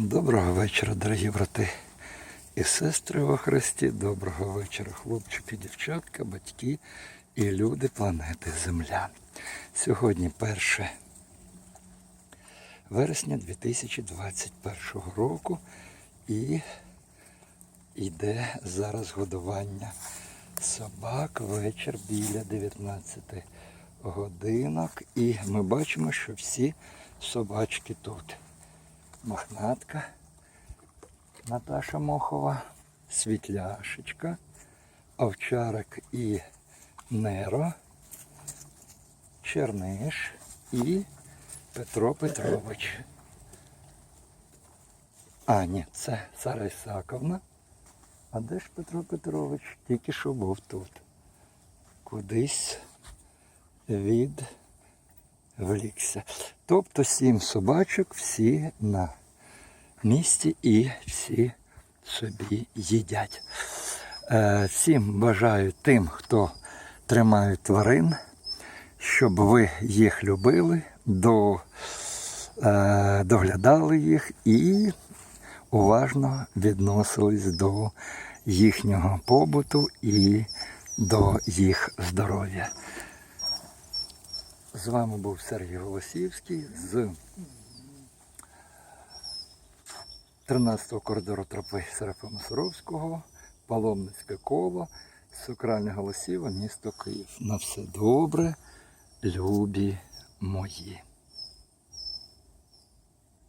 Доброго вечора, дорогі брати і сестри во Христі. Доброго вечора, хлопчики, дівчатка, батьки і люди планети Земля. Сьогодні 1 вересня 2021 року і йде зараз годування собак вечір біля 19 годинок. І ми бачимо, що всі собачки тут. Мохнатка Наташа Мохова, Світляшечка, Овчарик і Неро, Черниш і Петро Петрович. А, ні, це Сара Ісаковна. А де ж Петро Петрович? Тільки що був тут. Кудись від влікся. Тобто сім собачок всі на місці і всі собі їдять. Е, Всім бажаю тим, хто тримає тварин, щоб ви їх любили, до, е, доглядали їх і уважно відносились до їхнього побуту і до їх здоров'я. З вами був Сергій Голосівський з 13-го коридору тропи Серафима Суровського, Паломницьке коло, Сукральне Голосіво, місто Київ. На все добре, любі мої.